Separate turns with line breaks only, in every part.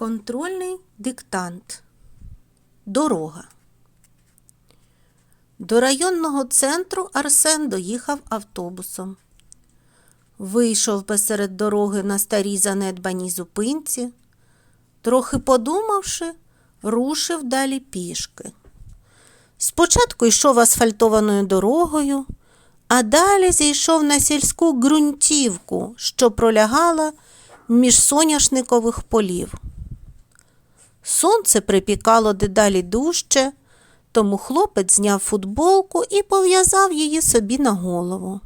Контрольний диктант. Дорога. До районного центру Арсен доїхав автобусом. Вийшов посеред дороги на старій занедбаній зупинці. Трохи подумавши, рушив далі пішки. Спочатку йшов асфальтованою дорогою, а далі зійшов на сільську ґрунтівку, що пролягала між соняшникових полів. Сонце припікало дедалі дужче, тому хлопець зняв футболку і пов'язав її собі на голову.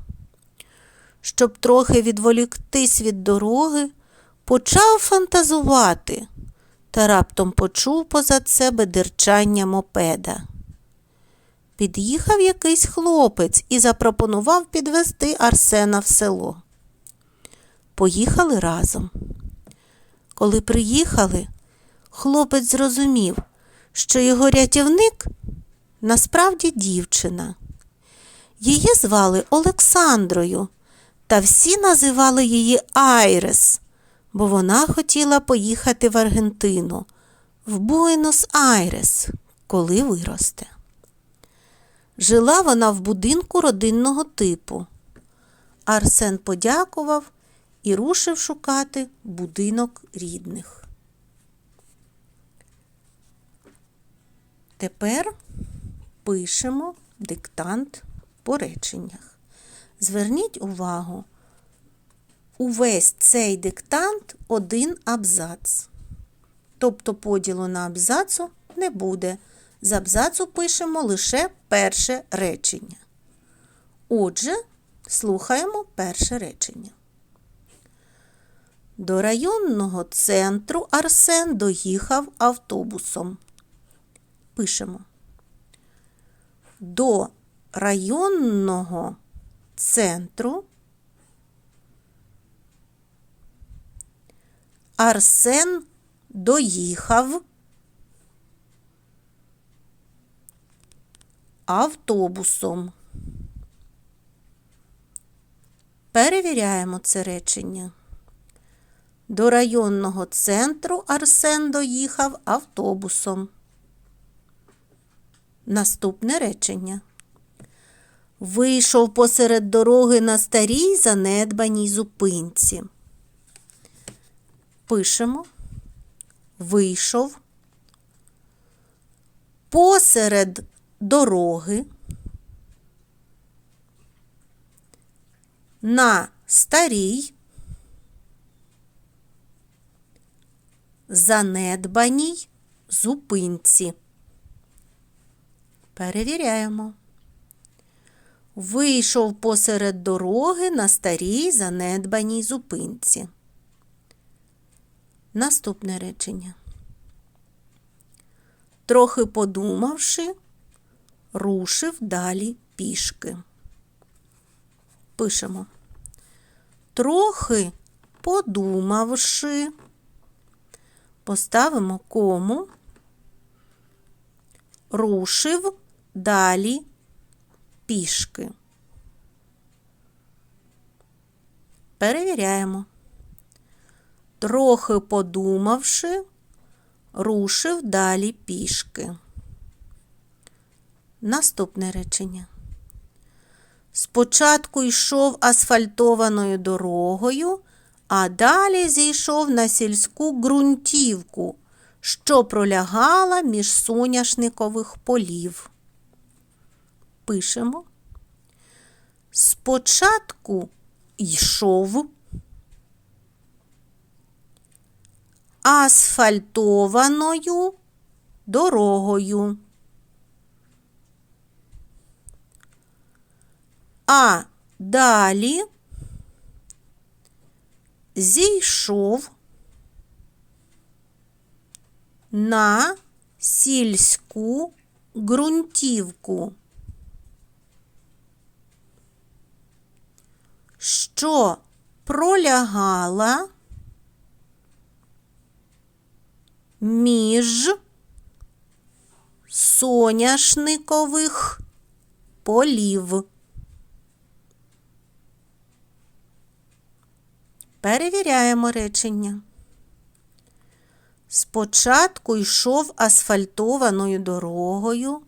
Щоб трохи відволіктись від дороги, почав фантазувати та раптом почув позад себе дирчання мопеда. Під'їхав якийсь хлопець і запропонував підвести Арсена в село. Поїхали разом. Коли приїхали, хлопець зрозумів, що його рятівник насправді дівчина. Її звали Олександрою, та всі називали її Айрес, бо вона хотіла поїхати в Аргентину, в Буенос-Айрес, коли виросте. Жила вона в будинку родинного типу. Арсен подякував і рушив шукати будинок рідних. Тепер пишемо диктант по реченнях. Зверніть увагу, увесь цей диктант один абзац. Тобто поділу на абзацу не буде. З абзацу пишемо лише перше речення. Отже, слухаємо перше речення. До районного центру Арсен доїхав автобусом. Пишемо. До районного центру Арсен доїхав автобусом. Перевіряємо це речення. До районного центру Арсен доїхав автобусом. Наступне речення. Вийшов посеред дороги на старій занедбаній зупинці. Пишемо. Вийшов посеред дороги на старій занедбаній зупинці. Перевіряємо. Вийшов посеред дороги на старій занедбаній зупинці. Наступне речення. Трохи подумавши, рушив далі пішки. Пишемо. Трохи подумавши, поставимо кому, рушив далі пішки. Перевіряємо. Трохи подумавши, рушив далі пішки. Наступне речення. Спочатку йшов асфальтованою дорогою, а далі зійшов на сільську ґрунтівку, що пролягала між соняшникових полів. Пишемо. Спочатку йшов асфальтованою дорогою. А далі зійшов на сільську ґрунтівку, що пролягала між соняшникових полів. Перевіряємо речення. Спочатку йшов асфальтованою дорогою,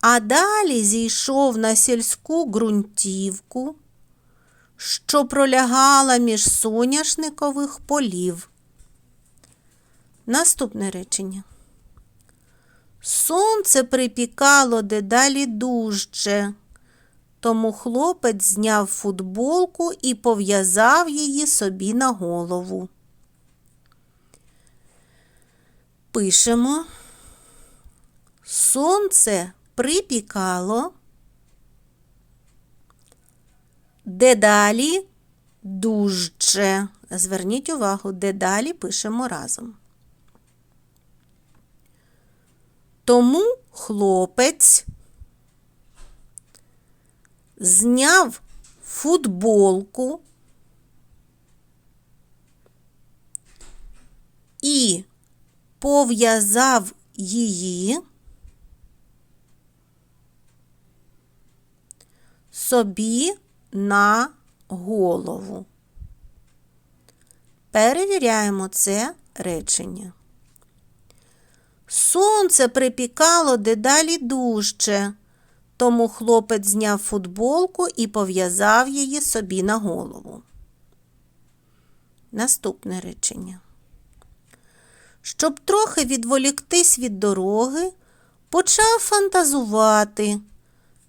а далі зійшов на сільську ґрунтівку, що пролягала між соняшникових полів. Наступне речення. Сонце припікало дедалі дужче, тому хлопець зняв футболку і пов'язав її собі на голову. Пишемо. Сонце припікало. Дедалі дужче. Зверніть увагу, дедалі пишемо разом. Тому хлопець зняв футболку і пов'язав її собі на голову. Перевіряємо це речення. Сонце припікало дедалі дужче, тому хлопець зняв футболку і пов'язав її собі на голову. Наступне речення. Щоб трохи відволіктись від дороги, почав фантазувати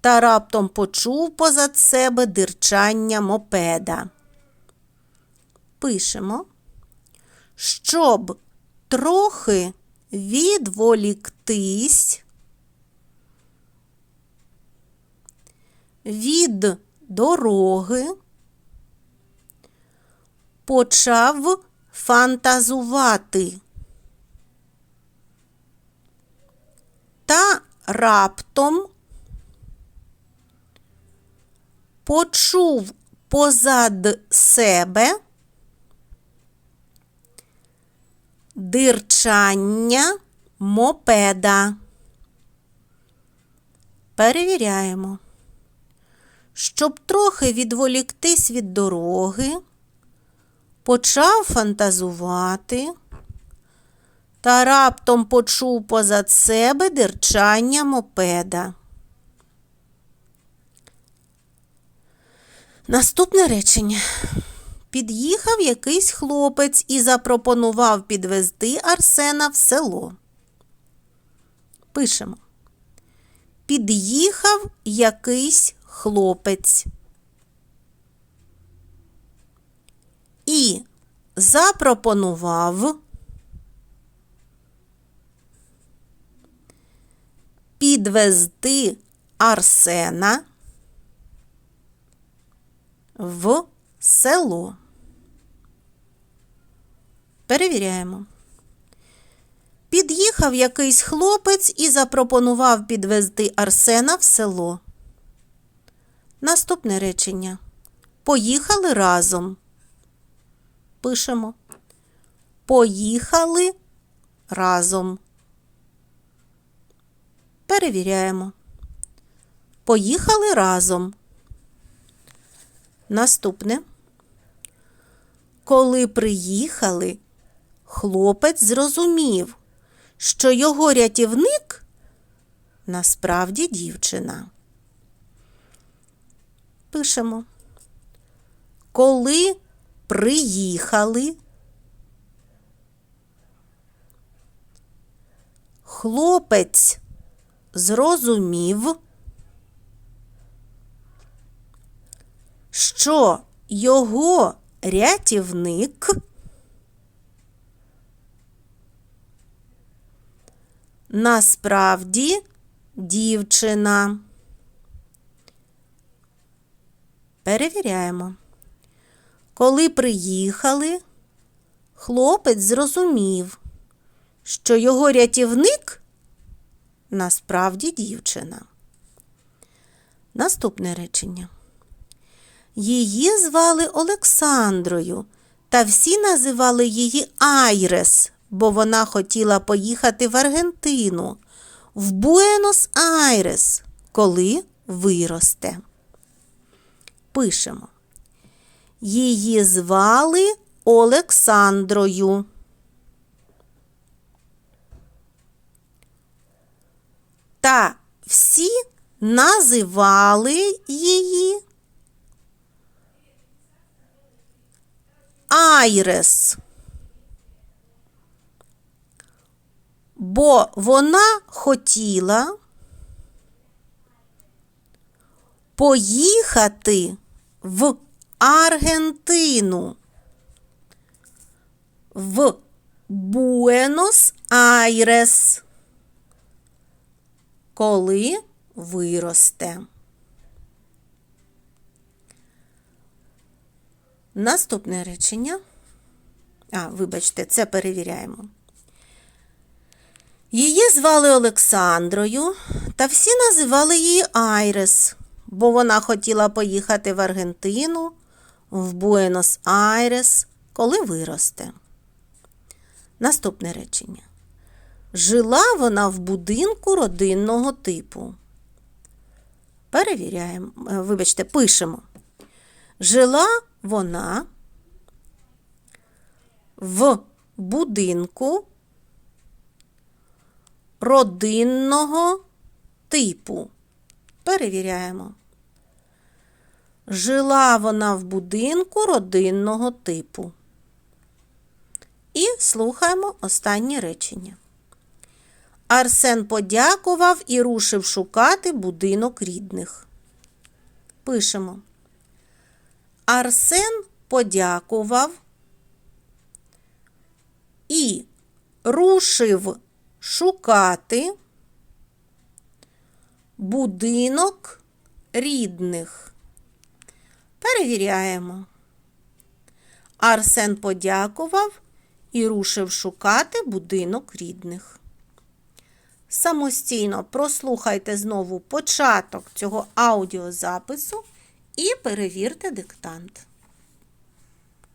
та раптом почув позад себе дирчання мопеда. Пишемо, щоб трохи відволіктись від дороги, почав фантазувати. Та раптом почув позад себе дирчання мопеда. Перевіряємо. Щоб трохи відволіктись від дороги, почав фантазувати та раптом почув позад себе дирчання мопеда. Наступне речення. Під'їхав якийсь хлопець і запропонував підвезти Арсена в село. Пишемо. Під'їхав якийсь хлопець. І запропонував підвезти Арсена в село. Перевіряємо. Під'їхав якийсь хлопець і запропонував підвезти Арсена в село. Наступне речення. Поїхали разом. Пишемо. Поїхали разом. Перевіряємо. Поїхали разом. Наступне. Коли приїхали, хлопець зрозумів, що його рятівник насправді дівчина. Пишемо. Коли приїхали, хлопець зрозумів, що його рятівник насправді дівчина. Перевіряємо. Коли приїхали, хлопець зрозумів, що його рятівник насправді дівчина. Наступне речення. Її звали Олександрою, та всі називали її Айрес, бо вона хотіла поїхати в Аргентину, в Буенос Айрес, коли виросте. Пишемо. Її звали Олександрою. Та всі називали її Айрес. Бо вона хотіла поїхати в Аргентину, в Буенос-Айрес, коли виросте. Наступне речення. А, вибачте, це перевіряємо. Її звали Олександрою, та всі називали її Айрес, бо вона хотіла поїхати в Аргентину, в Буенос-Айрес, коли виросте. Наступне речення. Жила вона в будинку родинного типу. Перевіряємо, е, вибачте, пишемо. Жила вона в будинку родинного типу. Перевіряємо. Жила вона в будинку родинного типу. І слухаємо останнє речення. Арсен подякував і рушив шукати будинок рідних. Пишемо. Арсен подякував і рушив шукати будинок рідних. Перевіряємо. Арсен подякував і рушив шукати будинок рідних. Самостійно прослухайте знову початок цього аудіозапису і перевірте диктант.